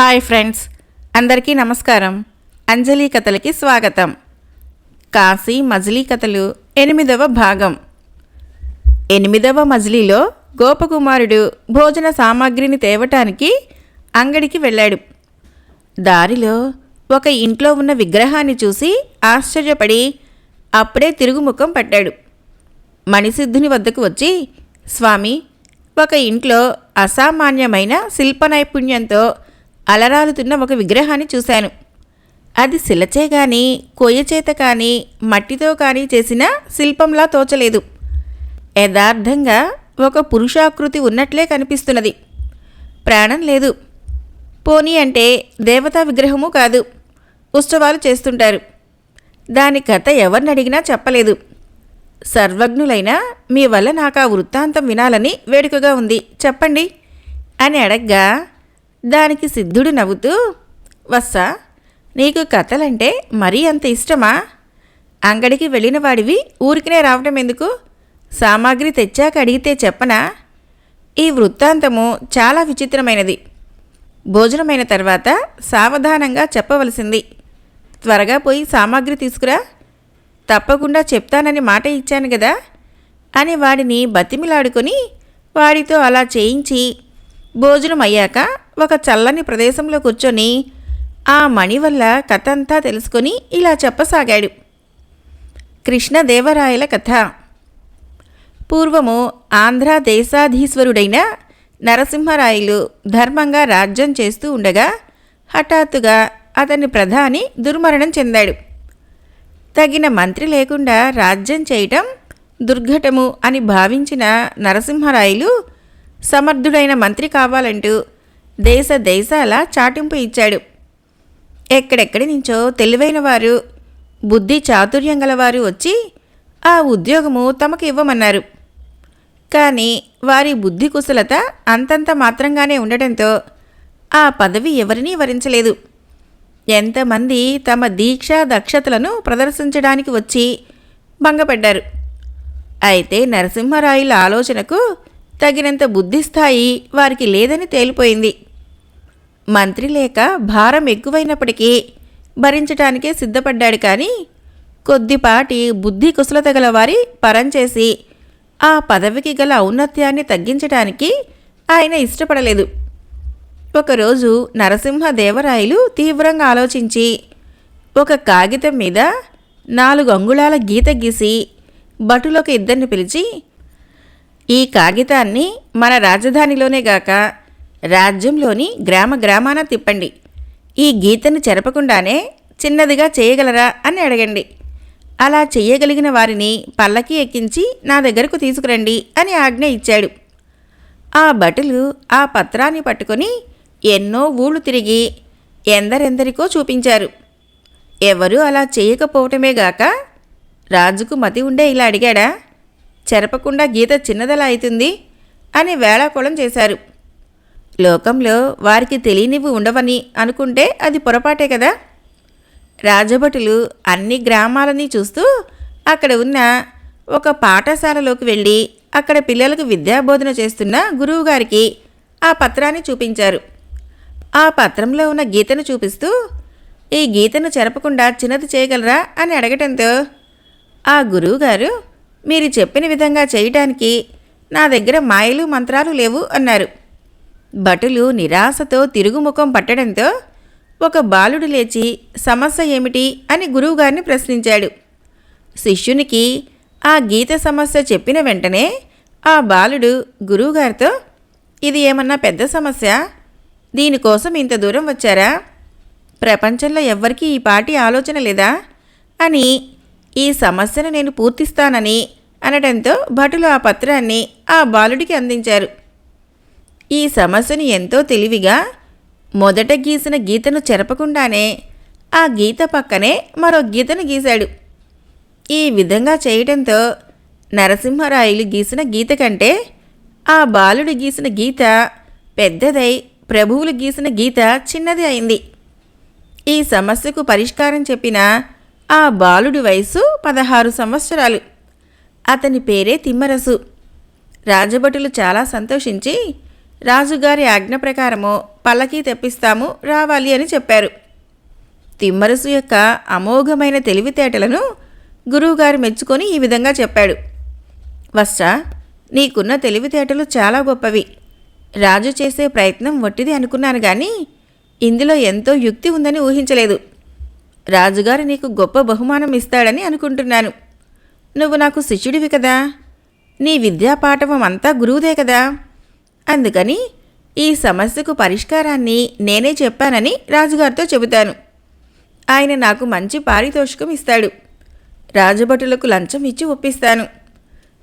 Hi friends అందరికీ నమస్కారం. అంజలి కథలకి స్వాగతం. కాశీ మజిలీ కథలు ఎనిమిదవ భాగం. ఎనిమిదవ మజిలీలో గోపకుమారుడు భోజన సామాగ్రిని తేవటానికి అంగడికి వెళ్ళాడు. దారిలో ఒక ఇంట్లో ఉన్న విగ్రహాన్ని చూసి ఆశ్చర్యపడి అప్పుడే తిరుగుముఖం పట్టాడు. మణిసిద్ధుని వద్దకు వచ్చి స్వామి ఒక ఇంట్లో అసామాన్యమైన శిల్ప నైపుణ్యంతో అలరాలుతున్న ఒక విగ్రహాన్ని చూశాను. అది శిలచే కానీ కొయ్యచేత కానీ మట్టితో కానీ చేసిన శిల్పంలా తోచలేదు. యథార్థంగా ఒక పురుషాకృతి ఉన్నట్లే కనిపిస్తున్నది. ప్రాణం లేదు. పోనీ అంటే దేవతా విగ్రహము కాదు. ఉత్సవాలు చేస్తుంటారు. దాని కథ ఎవరిని అడిగినా చెప్పలేదు. సర్వజ్ఞులైనా మీ వల్ల నాకు ఆ వృత్తాంతం వినాలని వేడుకగా ఉంది. చెప్పండి. అని అడగ్గా దానికి సిద్ధుడు నవ్వుతూ వస్సా నీకు కథలంటే మరీ అంత ఇష్టమా? అంగడికి వెళ్ళిన వాడివి ఊరికినే రావటం ఎందుకు? సామాగ్రి తెచ్చాక అడిగితే చెప్పనా? ఈ వృత్తాంతము చాలా విచిత్రమైనది. భోజనమైన తర్వాత సావధానంగా చెప్పవలసింది. త్వరగా పోయి సామాగ్రి తీసుకురా. తప్పకుండా చెప్తానని మాట ఇచ్చాను కదా అని వాడిని బతిమిలాడుకొని వాడితో అలా చేయించి భోజనం అయ్యాక ఒక చల్లని ప్రదేశంలో కూర్చొని ఆ మణి వల్ల కథ అంతా తెలుసుకొని ఇలా చెప్పసాగాడు. కృష్ణదేవరాయల కథ. పూర్వము ఆంధ్ర దేశాధీశ్వరుడైన నరసింహరాయలు ధర్మంగా రాజ్యం చేస్తూ ఉండగా హఠాత్తుగా అతని ప్రధాని దుర్మరణం చెందాడు. తగిన మంత్రి లేకుండా రాజ్యం చేయటం దుర్ఘటము అని భావించిన నరసింహరాయలు సమర్థుడైన మంత్రి కావాలంటూ దేశ దేశాల చాటింపు ఇచ్చాడు. ఎక్కడెక్కడి నుంచో తెలివైన వారు బుద్ధి చాతుర్యం గలవారు వచ్చి ఆ ఉద్యోగము తమకు ఇవ్వమన్నారు. కానీ వారి బుద్ధి కుశలత అంతంత మాత్రంగానే ఉండటంతో ఆ పదవి ఎవరినీ వరించలేదు. ఎంతమంది తమ దీక్ష దక్షతలను ప్రదర్శించడానికి వచ్చి భంగపడ్డారు. అయితే నరసింహరాయుల ఆలోచనకు తగినంత బుద్ధిస్థాయి వారికి లేదని తేలిపోయింది. మంత్రి లేక భారం ఎక్కువైనప్పటికీ భరించటానికే సిద్ధపడ్డాడు కానీ కొద్దిపాటి బుద్ధి కుశలత గల వారి పరంచేసి ఆ పదవికి గల ఔన్నత్యాన్ని తగ్గించటానికి ఆయన ఇష్టపడలేదు. ఒకరోజు నరసింహదేవరాయలు తీవ్రంగా ఆలోచించి ఒక కాగితం మీద నాలుగు అంగుళాల గీత గీసి భటులకు ఇద్దరిని పిలిచి ఈ కాగితాన్ని మన రాజధానిలోనే గాక రాజ్యంలోని గ్రామ గ్రామాన తిప్పండి. ఈ గీతను చెరపకుండానే చిన్నదిగా చేయగలరా అని అడగండి. అలా చేయగలిగిన వారిని పల్లకి ఎక్కించి నా దగ్గరకు తీసుకురండి అని ఆజ్ఞ ఇచ్చాడు. ఆ భటులు ఆ పత్రాన్ని పట్టుకొని ఎన్నో ఊళ్ళు తిరిగి ఎందరెందరికో చూపించారు. ఎవరూ అలా చేయకపోవటమే గాక రాజుకు మతి ఉండే ఇలా అడిగాడా? చెరపకుండా గీత చిన్నదలా అవుతుంది అని వేళాకోళం చేశారు. లోకంలో వారికి తెలియనివి ఉండవని అనుకుంటే అది పొరపాటే కదా? రాజభటులు అన్ని గ్రామాలని చూస్తూ అక్కడ ఉన్న ఒక పాఠశాలలోకి వెళ్ళి అక్కడ పిల్లలకు విద్యాబోధన చేస్తున్న గురువుగారికి ఆ పత్రాన్ని చూపించారు. ఆ పత్రంలో ఉన్న గీతను చూపిస్తూ ఈ గీతను చెరపకుండా చిన్నది చేయగలరా? అని అడగటంతో ఆ గురువుగారు మీరు చెప్పిన విధంగా చేయటానికి నా దగ్గర మాయలు మంత్రాలు లేవు అన్నారు. భటులు నిరాశతో తిరుగుముఖం పట్టడంతో ఒక బాలుడు లేచి సమస్య ఏమిటి అని గురువుగారిని ప్రశ్నించాడు. శిష్యునికి ఆ గీత సమస్య చెప్పిన వెంటనే ఆ బాలుడు గురువుగారితో ఇది ఏమన్నా పెద్ద సమస్య? దీనికోసం ఇంత దూరం వచ్చారా? ప్రపంచంలో ఎవ్వరికీ ఈ పాటి ఆలోచన లేదా? అని ఈ సమస్యను నేను పూర్తిస్తానని అనడంతో భటులు ఆ పత్రాన్ని ఆ బాలుడికి అందించారు. ఈ సమస్యను ఎంతో తెలివిగా మొదట గీసిన గీతను చెరపకుండానే ఆ గీత పక్కనే మరో గీతను గీశాడు. ఈ విధంగా చేయటంతో నరసింహరాయలు గీసిన గీత కంటే ఆ బాలుడు గీసిన గీత పెద్దదై ప్రభువులు గీసిన గీత చిన్నది అయింది. ఈ సమస్యకు పరిష్కారం చెప్పిన ఆ బాలుడి వయసు పదహారు సంవత్సరాలు. అతని పేరే తిమ్మరసు. రాజభటులు చాలా సంతోషించి రాజుగారి ఆజ్ఞ ప్రకారము పల్లకీ తెప్పిస్తాము రావాలి అని చెప్పారు. తిమ్మరసు యొక్క అమోఘమైన తెలివితేటలను గురువుగారు మెచ్చుకొని ఈ విధంగా చెప్పాడు. వత్స నీకున్న తెలివితేటలు చాలా గొప్పవి. రాజు చేసే ప్రయత్నం వట్టిది అనుకున్నాను కానీ ఇందులో ఎంతో యుక్తి ఉందని ఊహించలేదు. రాజుగారు నీకు గొప్ప బహుమానం ఇస్తాడని అనుకుంటున్నాను. నువ్వు నాకు శిష్యుడివి కదా. నీ విద్యాపాఠవం అంతా గురువుదే కదా. అందుకని ఈ సమస్యకు పరిష్కారాన్ని నేనే చెప్పానని రాజుగారితో చెబుతాను. ఆయన నాకు మంచి పారితోషికం ఇస్తాడు. రాజభటులకు లంచం ఇచ్చి ఒప్పిస్తాను.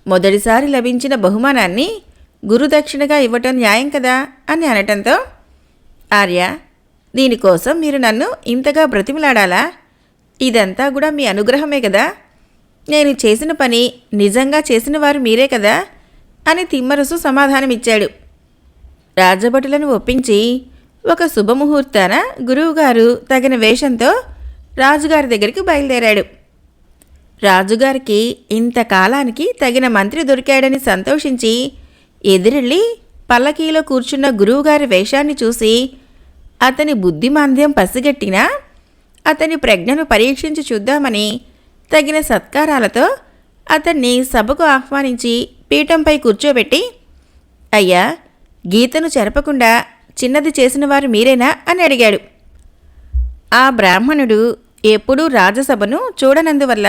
మొదటిసారి లభించిన బహుమానాన్ని గురుదక్షిణగా ఇవ్వటం న్యాయం కదా అని అనటంతో ఆర్య దీనికోసం మీరు నన్ను ఇంతగా బ్రతిమలాడాలా? ఇదంతా కూడా మీ అనుగ్రహమే కదా? నేను చేసిన పని నిజంగా చేసిన వారు మీరే కదా? అని తిమ్మరసు సమాధానమిచ్చాడు. రాజభటులను ఒప్పించి ఒక శుభముహూర్తాన గురువుగారు తగిన వేషంతో రాజుగారి దగ్గరికి బయలుదేరాడు. రాజుగారికి ఇంతకాలానికి తగిన మంత్రి దొరికాడని సంతోషించి ఎదురెళ్ళి పల్లకీలో కూర్చున్న గురువుగారి వేషాన్ని చూసి అతని బుద్ధిమాంద్యం పసిగట్టినా అతని ప్రజ్ఞను పరీక్షించి చూద్దామని తగిన సత్కారాలతో అతన్ని సభకు ఆహ్వానించి పీఠంపై కూర్చోబెట్టి అయ్యా గీతను చెరపకుండా చిన్నది చేసిన వారు మీరేనా? అని అడిగాడు. ఆ బ్రాహ్మణుడు ఎప్పుడూ రాజసభను చూడనందువల్ల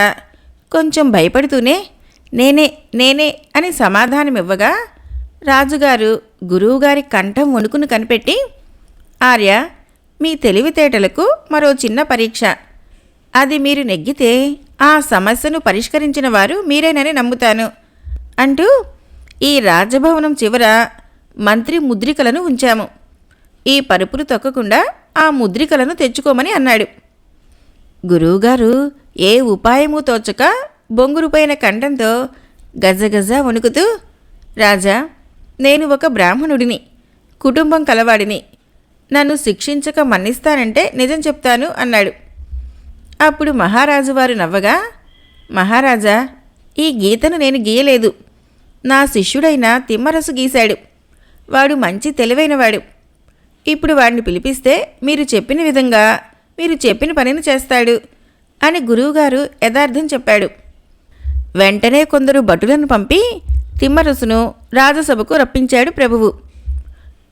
కొంచెం భయపడుతూనే నేనే నేనే అని సమాధానమివ్వగా రాజుగారు గురువుగారి కంఠం వణుకును కనిపెట్టి ఆర్య మీ తెలివితేటలకు మరో చిన్న పరీక్ష. అది మీరు నెగ్గితే ఆ సమస్యను పరిష్కరించిన వారు మీరేనని నమ్ముతాను. అంటూ ఈ రాజభవనం చివర మంత్రి ముద్రికలను ఉంచాము. ఈ పరుపులు తొక్కకుండా ఆ ముద్రికలను తెచ్చుకోమని అన్నాడు. గురువుగారు ఏ ఉపాయము తోచక బొంగురుపోయిన కంఠంతో గజగజ వణుకుతూ రాజా నేను ఒక బ్రాహ్మణుడిని కుటుంబం కలవాడిని నన్ను శిక్షించక మన్నిస్తానంటే నిజం చెప్తాను అన్నాడు. అప్పుడు మహారాజు వారు నవ్వగా మహారాజా ఈ గీతను నేను గీయలేదు. నా శిష్యుడైన తిమ్మరసు గీశాడు. వాడు మంచి తెలివైనవాడు. ఇప్పుడు వాడిని పిలిపిస్తే మీరు చెప్పిన విధంగా మీరు చెప్పిన పనిని చేస్తాడు అని గురువుగారు యథార్థం చెప్పాడు. వెంటనే కొందరు భటులను పంపి తిమ్మరసును రాజసభకు రప్పించాడు ప్రభువు.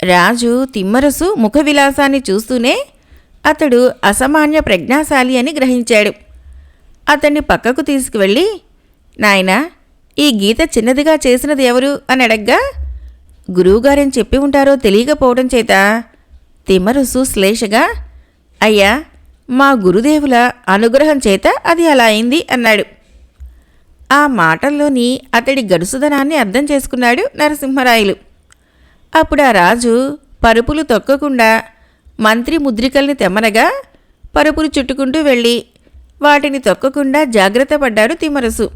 రాజు తిమ్మరసు ముఖ విలాసాన్ని చూస్తూనే అతడు అసామాన్య ప్రజ్ఞాశాలి అని గ్రహించాడు. అతన్ని పక్కకు తీసుకువెళ్ళి నాయనా ఈ గీత చిన్నదిగా చేసినది ఎవరు? అని అడగ్గా గురువుగారేం చెప్పి ఉంటారో తెలియకపోవడం చేత. తిమ్మరుసు శ్లేషగా అయ్యా మా గురుదేవుల అనుగ్రహం చేత అది అలా అయింది అన్నాడు. ఆ మాటల్లోని అతడి గడుసుదనాన్ని అర్థం చేసుకున్నాడు నరసింహరాయలు. అప్పుడు ఆ రాజు పరుపులు తొక్కకుండా మంత్రి ముద్రికల్ని తెమ్మనగా పరుపులు చుట్టుకుంటూ వెళ్ళి వాటిని తొక్కకుండా జాగ్రత్త పడ్డారు తిమ్మరసు.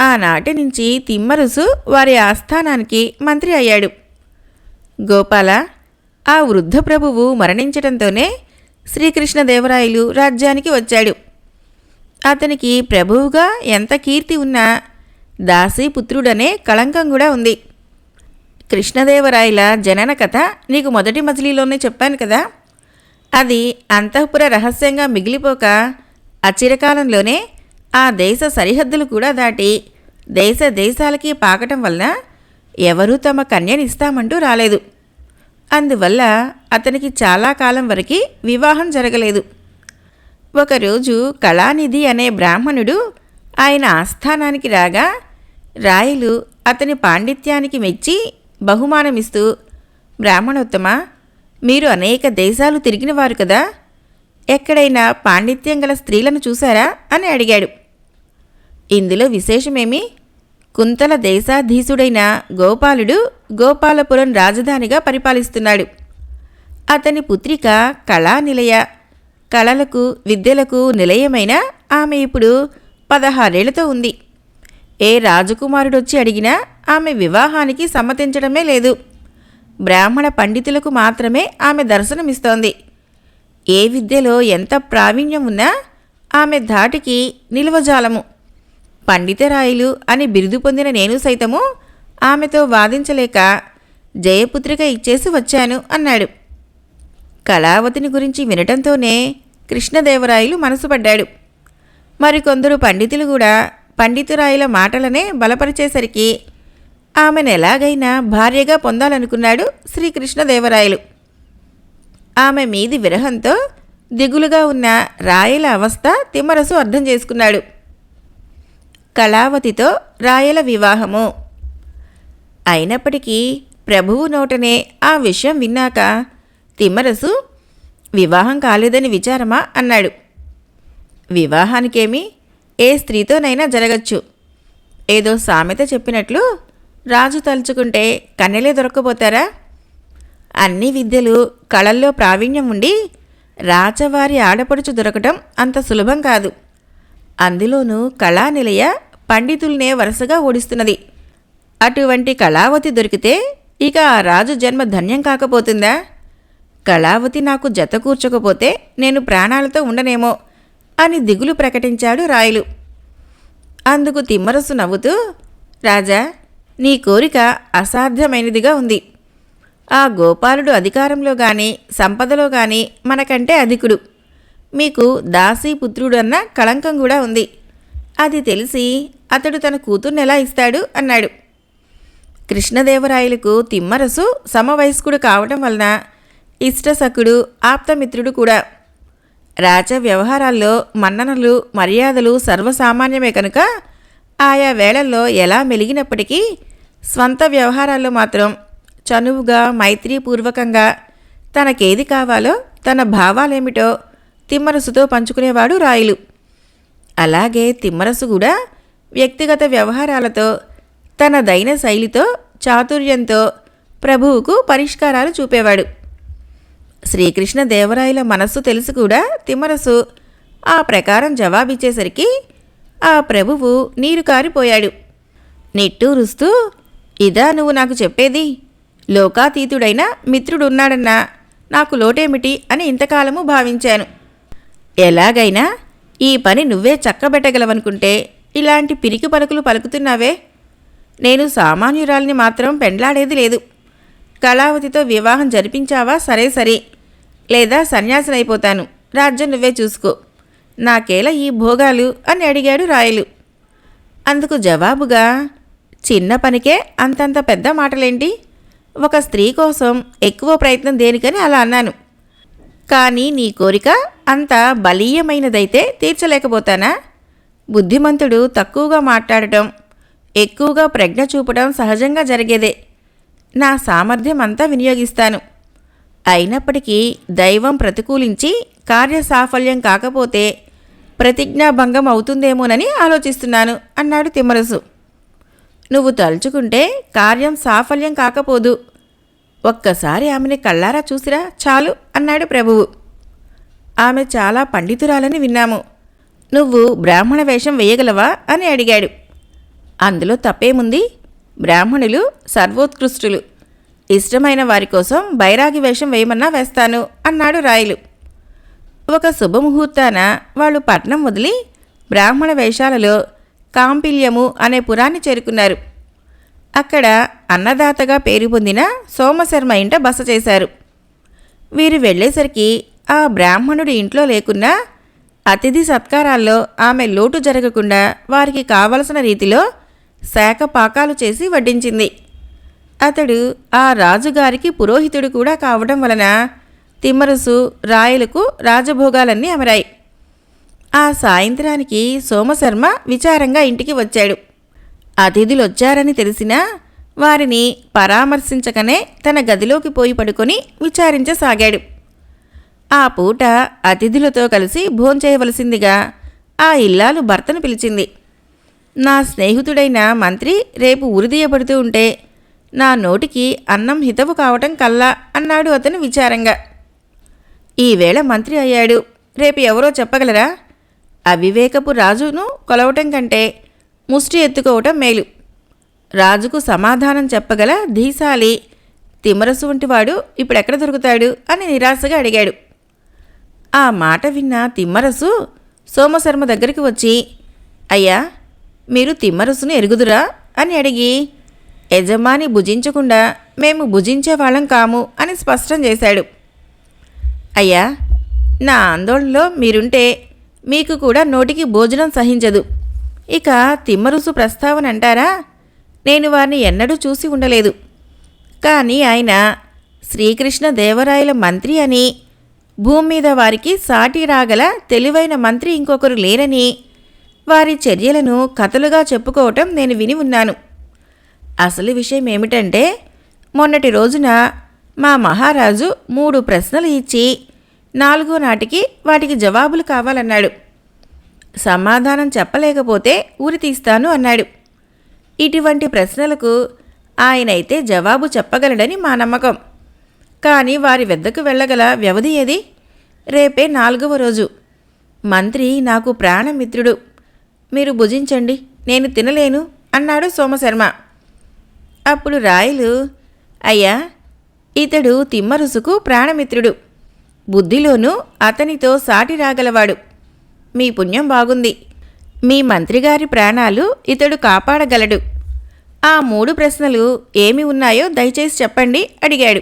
ఆనాటి నుంచి తిమ్మరసు వారి ఆస్థానానికి మంత్రి అయ్యాడు. గోపాల ఆ వృద్ధ ప్రభువు మరణించడంతోనే శ్రీకృష్ణదేవరాయలు రాజ్యానికి వచ్చాడు. అతనికి ప్రభువుగా ఎంత కీర్తి ఉన్నా దాసీపుత్రుడనే కళంకం కూడా ఉంది. కృష్ణదేవరాయల జనన కథ నీకు మొదటి మజిలీలోనే చెప్పాను కదా. అది అంతఃపుర రహస్యంగా మిగిలిపోక అచిరకాలంలోనే ఆ దేశ సరిహద్దులు కూడా దాటి దేశ దేశాలకి పాకటం వలన ఎవరూ తమ కన్యనిస్తామంటూ రాలేదు. అందువల్ల అతనికి చాలా కాలం వరకు వివాహం జరగలేదు. ఒకరోజు కళానిధి అనే బ్రాహ్మణుడు ఆయన ఆస్థానానికి రాగా రాయలు అతని పాండిత్యానికి మెచ్చి బహుమానమిస్తూ బ్రాహ్మణోత్తమ మీరు అనేక దేశాలు తిరిగినవారు కదా ఎక్కడైనా పాండిత్యం గల స్త్రీలను చూశారా? అని అడిగాడు. ఇందులో విశేషమేమి? కుంతల దేశాధీశుడైన గోపాలుడు గోపాలపురం రాజధానిగా పరిపాలిస్తున్నాడు. అతని పుత్రిక కళానిలయ కళలకు విద్యలకు నిలయమైన ఆమె ఇప్పుడు పదహారేళ్ళతో ఉంది. ఏ రాజకుమారుడొచ్చి అడిగినా ఆమె వివాహానికి సమ్మతించడమే లేదు. బ్రాహ్మణ పండితులకు మాత్రమే ఆమె దర్శనమిస్తోంది. ఏ విద్యలో ఎంత ప్రావీణ్యం ఉన్నా ఆమె ధాటికి నిల్వజాలము పండితరాయులు అని బిరుదు పొందిన నేను సైతము ఆమెతో వాదించలేక జయపుత్రిక ఇచ్చేసి వచ్చాను అన్నాడు. కళావతిని గురించి వినటంతోనే కృష్ణదేవరాయలు మనసుపడ్డాడు మరికొందరు పండితులు కూడా పండితురాయుల మాటలనే బలపరిచేసరికి ఆమెను ఎలాగైనా భార్యగా పొందాలనుకున్నాడు శ్రీకృష్ణదేవరాయలు. ఆమె మీది విరహంతో దిగులుగా ఉన్న రాయల అవస్థ తిమ్మరసు అర్థం చేసుకున్నాడు. కళావతితో రాయల వివాహము. అయినప్పటికీ ప్రభువు నోటనే ఆ విషయం విన్నాక తిమ్మరసు వివాహం కాలేదని విచారమా? అన్నాడు. వివాహానికేమి? ఏ స్త్రీతోనైనా జరగచ్చు. ఏదో సామెత చెప్పినట్లు రాజు తలుచుకుంటే కన్నెలే దొరకపోతారా అన్ని విద్యలు కళల్లో ప్రావీణ్యం ఉండి రాజవారి ఆడపడుచు దొరకటం అంత సులభం కాదు. అందులోనూ కళానిలయ పండితుల్నే వరుసగా ఓడిస్తున్నది. అటువంటి కళావతి దొరికితే ఇక ఆ రాజు జన్మ ధన్యం కాకపోతుందా? కళావతి నాకు జత కూర్చకపోతే నేను ప్రాణాలతో ఉండనేమో. అని దిగులు ప్రకటించాడు రాయలు. అందుకు తిమ్మరసు నవ్వుతూ రాజా నీ కోరిక అసాధ్యమైనదిగా ఉంది. ఆ గోపాలుడు అధికారంలో గాని సంపదలో గాని మనకంటే అధికుడు. మీకు దాసీ కళంకం కూడా ఉంది. అది తెలిసి అతడు తన కూతుర్ని ఎలా ఇస్తాడు? అన్నాడు. కృష్ణదేవరాయలకు తిమ్మరసు సమవయస్కుడు కావటం వలన ఇష్టసకుడు ఆప్తమిత్రుడు కూడా. రాజ వ్యవహారాల్లో మన్ననలు మర్యాదలు సర్వసామాన్యమే కనుక ఆయా వేళల్లో ఎలా మెలిగినప్పటికీ స్వంత వ్యవహారాల్లో మాత్రం చనువుగా మైత్రీపూర్వకంగా తనకేది కావాలో తన భావాలేమిటో తిమ్మరసుతో పంచుకునేవాడు రాయలు. అలాగే తిమ్మరసు కూడా వ్యక్తిగత వ్యవహారాలతో తన దైన శైలితో చాతుర్యంతో ప్రభువుకు పరిష్కారాలు చూపేవాడు. శ్రీకృష్ణదేవరాయల మనస్సు తెలుసు కూడా తిమ్మరసు. ఆ ప్రకారం జవాబిచ్చేసరికి ఆ ప్రభువు నీరు కారిపోయాడు. నిట్టూరుస్తూ ఇదా నువ్వు నాకు చెప్పేది? లోకాతీతుడైన మిత్రుడున్నాడన్నా నాకు లోటేమిటి అని ఇంతకాలము భావించాను. ఎలాగైనా ఈ పని నువ్వే చక్కబెట్టగలవనుకుంటే ఇలాంటి పిరికి పలుకులు పలుకుతున్నావే? నేను సామాన్యురాల్ని మాత్రం పెండ్లాడేది లేదు. కళావతితో వివాహం జరిపించావా? సరే సరే. లేదా సన్యాసినైపోతాను. రాజ్యం నువ్వే చూసుకో. నాకేలా ఈ భోగాలు? అని అడిగాడు రాయలు. అందుకు జవాబుగా చిన్న పనికే అంతంత పెద్ద మాటలేంటి? ఒక స్త్రీ కోసం ఎక్కువ ప్రయత్నం దేనికని అలా అన్నాను. కానీ నీ కోరిక అంత బలీయమైనదైతే తీర్చలేకపోతానా? బుద్ధిమంతుడు తక్కువగా మాట్లాడటం ఎక్కువగా ప్రజ్ఞ చూపడం సహజంగా జరిగేదే. నా సామర్థ్యం అంతా వినియోగిస్తాను. అయినప్పటికీ దైవం ప్రతికూలించి కార్యసాఫల్యం కాకపోతే ప్రతిజ్ఞాభంగం అవుతుందేమోనని ఆలోచిస్తున్నాను అన్నాడు తిమ్మరసు. నువ్వు తలుచుకుంటే కార్యం సాఫల్యం కాకపోదు. ఒక్కసారి ఆమెని కళ్ళారా చూసిరా చాలు అన్నాడు ప్రభువు. ఆమె చాలా పండితురాలని విన్నాము. నువ్వు బ్రాహ్మణ వేషం వేయగలవా అని అడిగాడు. అందులో తప్పేముంది? బ్రాహ్మణులు సర్వోత్కృష్టులు. ఇష్టమైన వారి కోసం బైరాగి వేషం వేయమన్నా వేస్తాను అన్నాడు రాయలు. ఒక శుభముహూర్తాన వాళ్ళు పట్నం వదిలి బ్రాహ్మణ వేషాలలో కాంపిల్యము అనే పురాన్ని చేరుకున్నారు. అక్కడ అన్నదాతగా పేరు పొందిన సోమశర్మ ఇంట బస చేశారు. వీరు వెళ్ళేసరికి ఆ బ్రాహ్మణుడి ఇంట్లో లేకున్నా అతిథి సత్కారాల్లో ఆమె లోటు జరగకుండా వారికి కావలసిన రీతిలో శాఖ పాకాలు చేసి వడ్డించింది. అతడు ఆ రాజుగారికి పురోహితుడు కూడా కావడం వలన తిమ్మరసు రాయలకు రాజభోగాలన్నీ అమరాయి. ఆ సాయంత్రానికి సోమశర్మ విచారంగా ఇంటికి వచ్చాడు. అతిథులొచ్చారని తెలిసినా వారిని పరామర్శించకనే తన గదిలోకి పోయి పడుకొని విచారించసాగాడు. ఆ పూట అతిథులతో కలిసి భోంచేయవలసిందిగా ఆ ఇల్లాలు భర్తను పిలిచింది. నా స్నేహితుడైన మంత్రి రేపు ఉరిదీయబడుతూ ఉంటే నా నోటికి అన్నం హితవు కావటం కల్లా అన్నాడు అతను విచారంగా. ఈవేళ మంత్రి అయ్యాడు. రేపు ఎవరో చెప్పగలరా? అవివేకపు రాజును కొలవటం కంటే ముష్టి ఎత్తుకోవటం మేలు. రాజుకు సమాధానం చెప్పగల ధీశాలి తిమరసు వంటివాడు ఇప్పుడెక్కడ దొరుకుతాడు అని నిరాశగా అడిగాడు. ఆ మాట విన్న తిమ్మరసు సోమశర్మ దగ్గరికి వచ్చి అయ్యా మీరు తిమ్మరసును ఎరుగుదురా? అని అడిగి యజమాని భుజించకుండా మేము భుజించేవాళ్ళం కాము అని స్పష్టం చేశాడు. అయ్యా నా ఆందోళనలో మీరుంటే మీకు కూడా నోటికి భోజనం సహించదు. ఇక తిమ్మరుసు ప్రస్తావన అంటారా? నేను వారిని ఎన్నడూ చూసి ఉండలేదు. కానీ ఆయన శ్రీకృష్ణ దేవరాయల మంత్రి అని భూమి మీద వారికి సాటి రాగల తెలివైన మంత్రి ఇంకొకరు లేరని వారి చర్యలను కథలుగా చెప్పుకోవటం నేను విని ఉన్నాను. అసలు విషయం ఏమిటంటే మొన్నటి రోజున మా మహారాజు మూడు ప్రశ్నలు ఇచ్చి నాలుగో నాటికి వాటికి జవాబులు కావాలన్నాడు. సమాధానం చెప్పలేకపోతే ఊరి తీస్తాను అన్నాడు. ఇటువంటి ప్రశ్నలకు ఆయనైతే జవాబు చెప్పగలడని మా నమ్మకం. కానీ వారి వద్దకు వెళ్ళగల వ్యవధి ఏది? రేపే నాలుగవ రోజు. మంత్రి నాకు ప్రాణమిత్రుడు. మీరు భుజించండి నేను తినలేను అన్నాడు సోమశర్మ. అప్పుడు రాయలు అయ్యా ఇతడు తిమ్మరుసుకు ప్రాణమిత్రుడు. బుద్ధిలోనూ అతనితో సాటి రాగలవాడు. మీ పుణ్యం బాగుంది. మీ మంత్రిగారి ప్రాణాలు ఇతడు కాపాడగలడు. ఆ మూడు ప్రశ్నలు ఏమి ఉన్నాయో దయచేసి చెప్పండి అడిగాడు.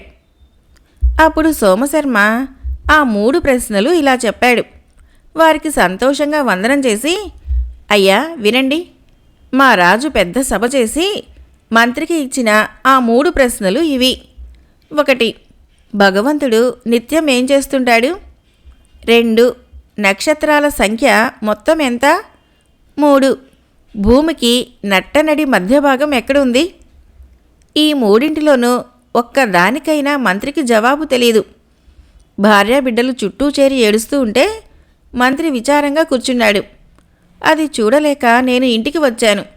అప్పుడు సోమశర్మ ఆ మూడు ప్రశ్నలు ఇలా చెప్పాడు. వారికి సంతోషంగా వందనం చేసి అయ్యా వినండి. మా రాజు పెద్ద సభ చేసి మంత్రికి ఇచ్చిన ఆ మూడు ప్రశ్నలు ఇవి. ఒకటి భగవంతుడు నిత్యం ఏం చేస్తుంటాడు? రెండు నక్షత్రాల సంఖ్య మొత్తం ఎంత? మూడు భూమికి నట్టనడి మధ్య భాగం ఎక్కడుంది? ఈ మూడింటిలోనూ ఒక్కదానికైనా మంత్రికి జవాబు తెలియదు భార్యాబిడ్డలు చుట్టూ చేరి ఏడుస్తూ ఉంటే మంత్రి విచారంగా కూర్చున్నాడు. అది చూడలేక నేను ఇంటికి వచ్చాను.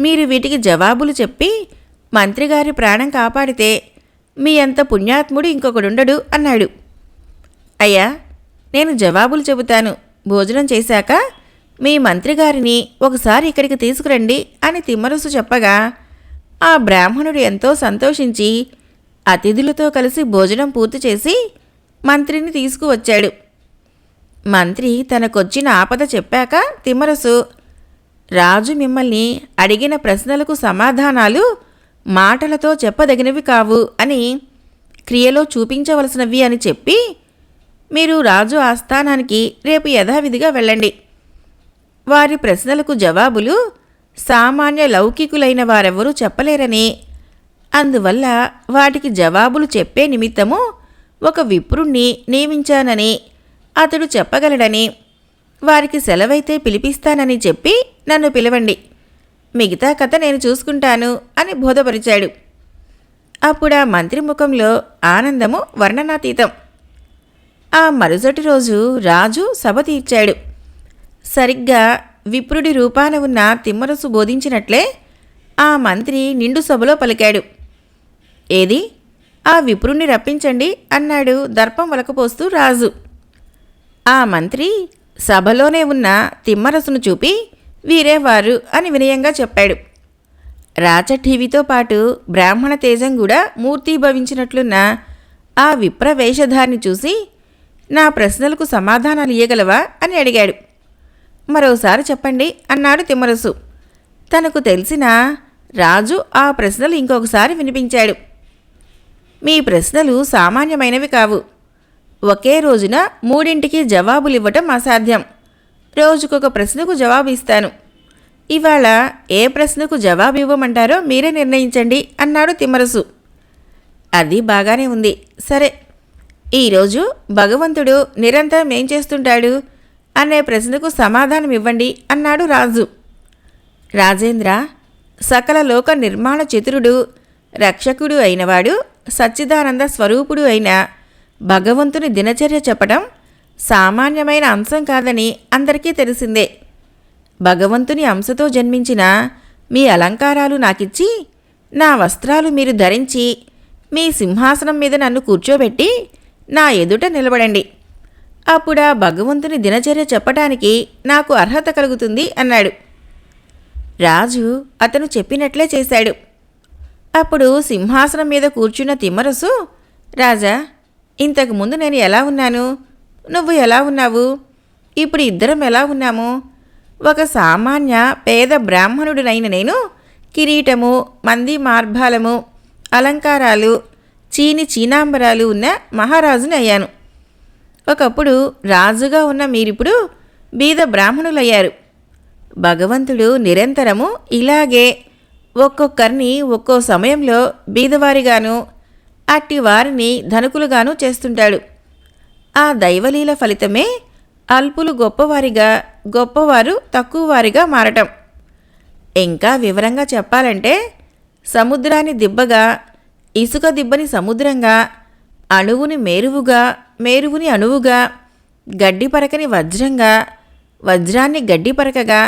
మీరు వీటికి జవాబులు చెప్పి మంత్రిగారి ప్రాణం కాపాడితే మీ అంత పుణ్యాత్ముడు ఇంకొకడుండడు అన్నాడు. అయ్యా నేను జవాబులు చెబుతాను. భోజనం చేశాక మీ మంత్రిగారిని ఒకసారి ఇక్కడికి తీసుకురండి అని తిమ్మరుసు చెప్పగా ఆ బ్రాహ్మణుడు ఎంతో సంతోషించి అతిథులతో కలిసి భోజనం పూర్తి చేసి మంత్రిని తీసుకువచ్చాడు. మంత్రి తనకొచ్చిన ఆపద చెప్పాక తిమ్మరసు రాజు మిమ్మల్ని అడిగిన ప్రశ్నలకు సమాధానాలు మాటలతో చెప్పదగినవి కావు అని క్రియలో చూపించవలసినవి అని చెప్పి మీరు రాజు ఆస్థానానికి రేపు యథావిధిగా వెళ్ళండి. వారి ప్రశ్నలకు జవాబులు సామాన్య లౌకికులైన వారెవరూ చెప్పలేరని అందువల్ల వాటికి జవాబులు చెప్పే నిమిత్తము ఒక విప్రుణ్ణి నియమించానని అతడు చెప్పగలడని వారికి సెలవైతే పిలిపిస్తానని చెప్పి నన్ను పిలవండి. మిగతా కథ నేను చూసుకుంటాను అని బోధపరిచాడు. అప్పుడు ఆ మంత్రి ముఖంలో ఆనందము వర్ణనాతీతం. ఆ మరుసటి రోజు రాజు సభ తీర్చాడు. సరిగ్గా విప్రుడి రూపాన ఉన్న తిమ్మరసు బోధించినట్లే ఆ మంత్రి నిండు సభలో పలికాడు. ఏది? ఆ విప్రుణ్ణి రప్పించండి అన్నాడు దర్పం వలకపోస్తూ రాజు. ఆ మంత్రి సభలోనే ఉన్న తిమ్మరసును చూపి వీరేవారు అని వినయంగా చెప్పాడు. రాచఠీవితో పాటు బ్రాహ్మణ తేజం కూడా మూర్తీభవించినట్లున్న ఆ విప్ర వేషధారిని చూసి నా ప్రశ్నలకు సమాధానాలు ఇయ్యగలవా? అని అడిగాడు. మరోసారి చెప్పండి అన్నాడు తిమ్మరసు. తనకు తెలిసిన రాజు ఆ ప్రశ్నలు ఇంకొకసారి వినిపించాడు. మీ ప్రశ్నలు సామాన్యమైనవి కావు. ఒకే రోజున మూడింటికి జవాబులు ఇవ్వటం అసాధ్యం. రోజుకొక ప్రశ్నకు జవాబు ఇస్తాను ఇవాళ ఏ ప్రశ్నకు జవాబు ఇవ్వమంటారో మీరే నిర్ణయించండి అన్నాడు తిమ్మరసు అది బాగానే ఉంది. సరే ఈరోజు భగవంతుడు నిరంతరం ఏం చేస్తుంటాడు? అనే ప్రశ్నకు సమాధానం ఇవ్వండి అన్నాడు రాజు. రాజేంద్ర సకల లోక నిర్మాణ చతురుడు రక్షకుడు అయినవాడు సచ్చిదానంద స్వరూపుడు అయిన భగవంతుని దినచర్య చెప్పడం సామాన్యమైన అంశం కాదని అందరికీ తెలిసిందే. భగవంతుని అంశతో జన్మించిన మీ అలంకారాలు నాకిచ్చి నా వస్త్రాలు మీరు ధరించి మీ సింహాసనం మీద నన్ను కూర్చోబెట్టి నా ఎదుట నిలబడండి. అప్పుడా భగవంతుని దినచర్య చెప్పటానికి నాకు అర్హత కలుగుతుంది అన్నాడు. రాజు అతను చెప్పినట్లే చేశాడు. అప్పుడు సింహాసనం మీద కూర్చున్న తిమ్మరసు రాజా ఇంతకు ముందు నేను ఎలా ఉన్నాను? నువ్వు ఎలా ఉన్నావు? ఇప్పుడు ఇద్దరం ఎలా ఉన్నాము? ఒక సామాన్య పేద బ్రాహ్మణుడినైన నేను కిరీటము మంది మార్భాలము అలంకారాలు చీని చీనాంబరాలు ఉన్న మహారాజుని అయ్యాను. ఒకప్పుడు రాజుగా ఉన్న మీరిప్పుడు బీద బ్రాహ్మణులయ్యారు. భగవంతుడు నిరంతరము ఇలాగే ఒక్కొక్కరిని ఒక్కో సమయంలో బీదవారిగాను అట్టి వారిని ధనుకులుగాను చేస్తుంటాడు. ఆ దైవలీల ఫలితమే అల్పులు గొప్పవారిగా గొప్పవారు తక్కువవారిగా మారటం. ఇంకా వివరంగా చెప్పాలంటే సముద్రాన్ని దిబ్బగా ఇసుక దిబ్బని సముద్రంగా అణువుని మేరువుగా మేరువుని అణువుగా గడ్డి పరకని వజ్రంగా వజ్రాన్ని గడ్డి పరకగా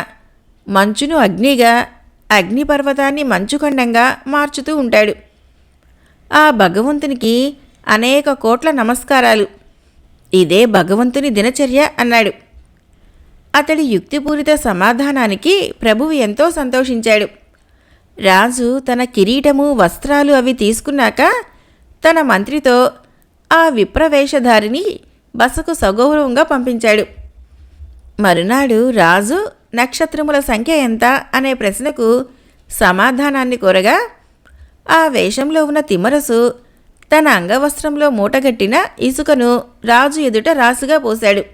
మంచును అగ్నిగా అగ్నిపర్వతాన్ని మంచుఖండంగా మార్చుతూ ఉంటాడు. ఆ భగవంతునికి అనేక కోట్ల నమస్కారాలు. ఇదే భగవంతుని దినచర్య అన్నాడు. అతడి యుక్తిపూరిత సమాధానానికి ప్రభువు ఎంతో సంతోషించాడు. రాజు తన కిరీటము వస్త్రాలు అవి తీసుకున్నాక తన మంత్రితో ఆ విప్రవేషధారిని బసకు సగౌరవంగా పంపించాడు. మరునాడు రాజు నక్షత్రముల సంఖ్య ఎంత అనే ప్రశ్నకు సమాధానాన్ని కోరగా ఆ వేషంలో ఉన్న తిమ్మరసు తన అంగవస్త్రంలో మూటగట్టిన ఇసుకను రాజు ఎదుట రాసుగా పోశాడు.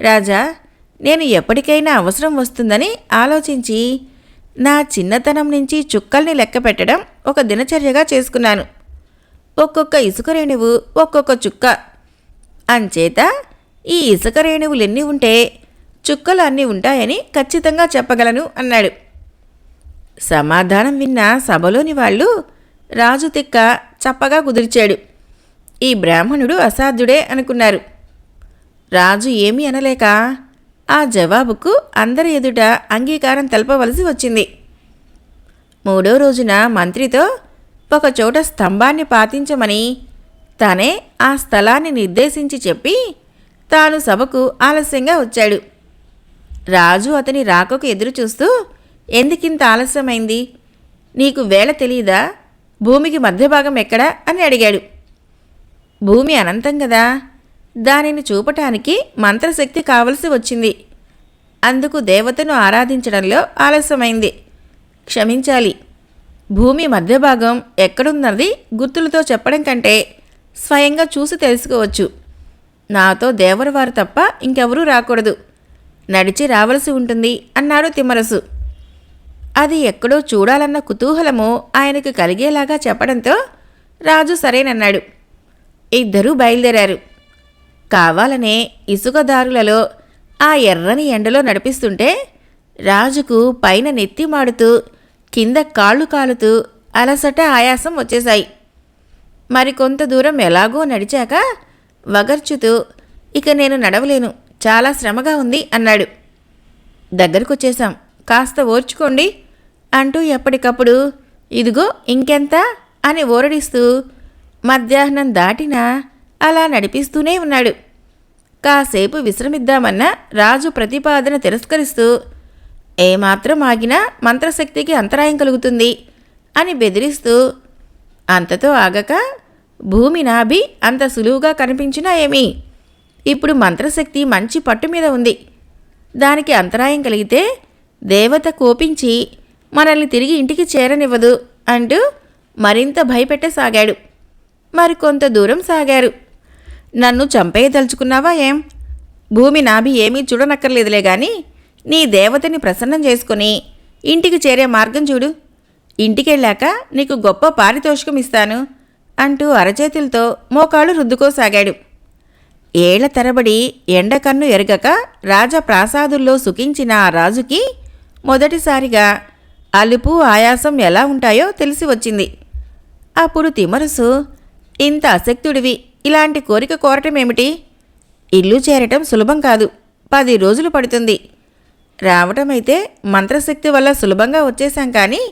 రాజా నేను ఎప్పటికైనా అవసరం వస్తుందని ఆలోచించి నా చిన్నతనం నుంచి చుక్కల్ని లెక్క పెట్టడం ఒక దినచర్యగా చేసుకున్నాను. ఒక్కొక్క ఇసుక రేణువు ఒక్కొక్క చుక్క. అంచేత ఈ ఇసుక రేణువులు ఎన్ని ఉంటే చుక్కలు అన్నీ ఉంటాయని ఖచ్చితంగా చెప్పగలను అన్నాడు. సమాధానం విన్న సభలోని వాళ్ళు రాజు తిక్క చప్పగా కుదిర్చాడు. ఈ బ్రాహ్మణుడు అసాధ్యుడే అనుకున్నారు. రాజు ఏమీ అనలేక ఆ జవాబుకు అందరి ఎదుట అంగీకారం తెలపవలసి వచ్చింది. మూడో రోజున మంత్రితో ఒకచోట స్తంభాన్ని పాతించమని తానే ఆ స్థలాన్ని నిర్దేశించి చెప్పి తాను సభకు ఆలస్యంగా వచ్చాడు. రాజు అతని రాకకు ఎదురు చూస్తూ ఎందుకింత ఆలస్యమైంది? నీకు వేళ తెలియదా భూమికి మధ్యభాగం ఎక్కడా? అని అడిగాడు. భూమి అనంతం కదా దానిని చూపటానికి మంత్రశక్తి కావలసి వచ్చింది. అందుకు దేవతను ఆరాధించడంలో ఆలస్యమైంది. క్షమించాలి. భూమి మధ్యభాగం ఎక్కడున్నది గుర్తులతో చెప్పడం కంటే స్వయంగా చూసి తెలుసుకోవచ్చు. నాతో దేవరవారు తప్ప ఇంకెవరూ రాకూడదు. నడిచి రావలసి ఉంటుంది అన్నాడు తిమ్మరసు. అది ఎక్కడో చూడాలన్న కుతూహలము ఆయనకు కలిగేలాగా చెప్పడంతో రాజు సరేనన్నాడు. ఇద్దరూ బయలుదేరారు. కావాలనే ఇసుక దారులలో ఆ ఎర్రని ఎండలో నడిపిస్తుంటే రాజుకు పైన నెత్తి మాడుతూ కింద కాళ్ళు కాలుతూ అలసట ఆయాసం వచ్చేశాయి. మరికొంత దూరం ఎలాగో నడిచాక వగర్చుతూ ఇక నేను నడవలేను చాలా శ్రమగా ఉంది అన్నాడు. దగ్గరకొచ్చేశాం. కాస్త ఓర్చుకోండి అంటూ ఎప్పటికప్పుడు ఇదిగో ఇంకెంత? అని ఓరడిస్తూ మధ్యాహ్నం దాటినా? అలా నడిపిస్తూనే ఉన్నాడు. కాసేపు విశ్రమిద్దామన్న రాజు ప్రతిపాదన తిరస్కరిస్తూ ఏమాత్రం ఆగినా మంత్రశక్తికి అంతరాయం కలుగుతుంది అని బెదిరిస్తూ అంతతో ఆగక భూమి నాభి అంత సులువుగా కనిపించినా ఏమి? ఇప్పుడు మంత్రశక్తి మంచి పట్టు మీద ఉంది. దానికి అంతరాయం కలిగితే దేవత కోపించి మనల్ని తిరిగి ఇంటికి చేరనివ్వదు అంటూ మరింత భయపెట్టసాగాడు. మరికొంత దూరం సాగారు. నన్ను చంపేయదలుచుకున్నావా ఏం? భూమి నాభి ఏమీ చూడనక్కర్లేదులే గాని నీ దేవతని ప్రసన్నం చేసుకుని ఇంటికి చేరే మార్గం చూడు. ఇంటికెళ్ళాక నీకు గొప్ప పారితోషికం ఇస్తాను అంటూ అరచేతులతో మోకాళ్ళు రుద్దుకోసాగాడు. ఏళ్ళ తరబడి ఎండకన్ను ఎరగక రాజప్రాసాదుల్లో సుఖించిన ఆ రాజుకి మొదటిసారిగా అలుపు ఆయాసం ఎలా ఉంటాయో తెలిసి వచ్చింది. అప్పుడు తిమరసు ఇంత అసక్తుడివి ఇలాంటి కోరిక కోరటమేమిటి ఇల్లు చేరటం సులభం కాదు పది రోజులు పడుతుంది. రావటమైతే మంత్రశక్తి వల్ల సులభంగా వచ్చేశాం కానీ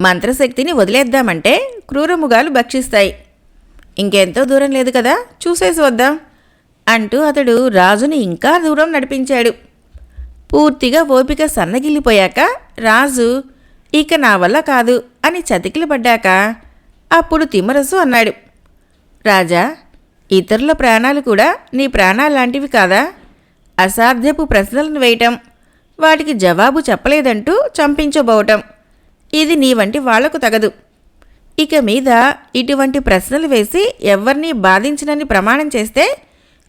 మంత్రశక్తిని వదిలేద్దామంటే క్రూరముగాలు భక్షిస్తాయి. ఇంకెంతో దూరం లేదు కదా చూసేసి వద్దాం అంటూ అతడు రాజుని ఇంకా దూరం నడిపించాడు. పూర్తిగా ఓపిక సన్నగిల్లిపోయాక రాజు ఇక నా వల్ల కాదు అని చతికిలు పడ్డాక అప్పుడు తిమ్మరసు అన్నాడు. రాజా ఇతరుల ప్రాణాలు కూడా నీ ప్రాణాలాంటివి కాదా? అసాధ్యపు ప్రశ్నలను వేయటం వాటికి జవాబు చెప్పలేదంటూ చంపించబోవటం ఇది నీ వంటి వాళ్ళకు తగదు. ఇక మీద ఇటువంటి ప్రశ్నలు వేసి ఎవరిని బాధించినని ప్రమాణం చేస్తే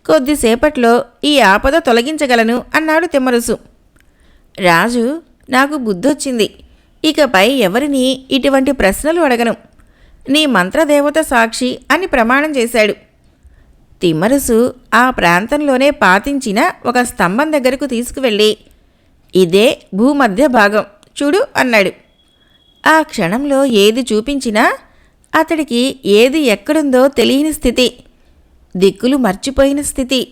కొద్దిసేపట్లో ఈ ఆపద తొలగించగలను అన్నాడు తిమ్మరుసు. రాజు నాకు బుద్ధొచ్చింది. ఇకపై ఎవరిని ఇటువంటి ప్రశ్నలు అడగను. నీ మంత్రదేవత సాక్షి అని ప్రమాణం చేశాడు. తిమ్మరుసు ఆ ప్రాంతంలోనే పాతించిన ఒక స్తంభం దగ్గరకు తీసుకువెళ్ళి ఇదే భూమధ్య భాగం చూడు అన్నాడు. ఆ క్షణంలో ఏది చూపించినా అతడికి ఏది ఎక్కడుందో తెలియని స్థితి దిక్కులు మర్చిపోయిన స్థితి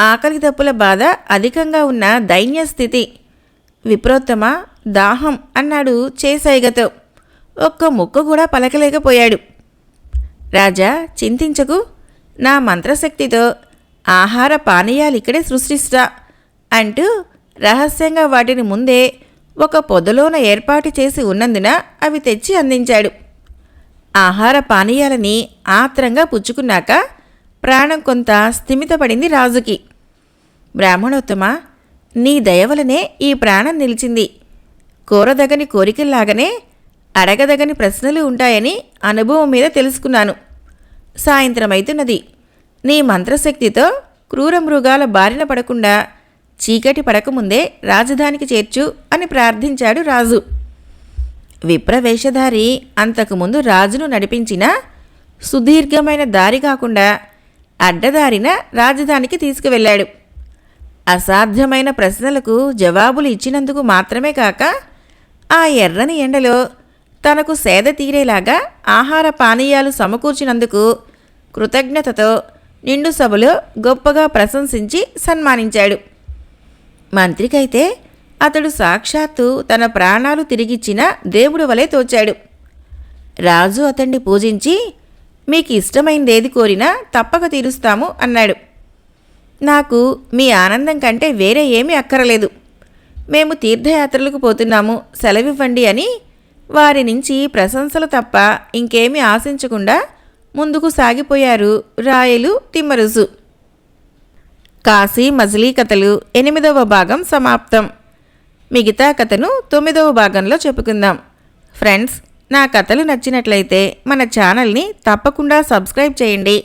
ఆకలి తప్పుల బాధ అధికంగా ఉన్న దైన్య స్థితి విప్రోత్తమ దాహం అన్నాడు చేసైగతో. ఒక్క ముక్క కూడా పలకలేకపోయాడు. రాజా చింతించకు నా మంత్రశక్తితో ఆహార పానీయాలు ఇక్కడే సృష్టిస్తా అంటూ రహస్యంగా వాటిని ముందే ఒక పొదలోన ఏర్పాటు చేసి ఉన్నందున అవి తెచ్చి అందించాడు. ఆహార పానీయాలని ఆత్రంగా పుచ్చుకున్నాక ప్రాణం కొంత స్థిమితపడింది రాజుకి. బ్రాహ్మణోత్తమ నీ దయవలనే ఈ ప్రాణం నిలిచింది. కోరదగని కోరికల్లాగానే అడగదగని ప్రశ్నలు ఉంటాయని అనుభవం మీద తెలుసుకున్నాను. సాయంత్రం అవుతున్నది నీ మంత్రశక్తితో క్రూర మృగాల బారిన పడకుండా చీకటి పడకముందే రాజధానికి చేర్చు అని ప్రార్థించాడు రాజు. విప్రవేషధారి అంతకుముందు రాజును నడిపించిన సుదీర్ఘమైన దారి కాకుండా అడ్డదారిన రాజధానికి తీసుకువెళ్ళాడు. అసాధ్యమైన ప్రశ్నలకు జవాబులు ఇచ్చినందుకు మాత్రమే కాక ఆ ఎర్రని ఎండలో తనకు సేద తీరేలాగా ఆహార పానీయాలు సమకూర్చినందుకు కృతజ్ఞతతో నిండు సభలో గొప్పగా ప్రశంసించి సన్మానించాడు. మంత్రికైతే అతడు సాక్షాత్తు తన ప్రాణాలు తిరిగిచ్చిన దేవుడు వలె తోచాడు. రాజు అతన్ని పూజించి మీకు ఇష్టమైందేది కోరినా తప్పక తీరుస్తాము అన్నాడు. నాకు మీ ఆనందం కంటే వేరే ఏమీ అక్కరలేదు. మేము తీర్థయాత్రలకు పోతున్నాము సెలవివ్వండి అని వారి నుంచి ప్రశంసలు తప్ప ఇంకేమీ ఆశించకుండా ముందుకు సాగిపోయారు రాయలు తిమ్మరుజు. కాశీ మజిలీ కథలు ఎనిమిదవ భాగం సమాప్తం. మిగతా కథను తొమ్మిదవ భాగంలో చెప్పుకుందాం. ఫ్రెండ్స్ నా కథలు నచ్చినట్లయితే మన ఛానల్ని తప్పకుండా సబ్స్క్రైబ్ చేయండి.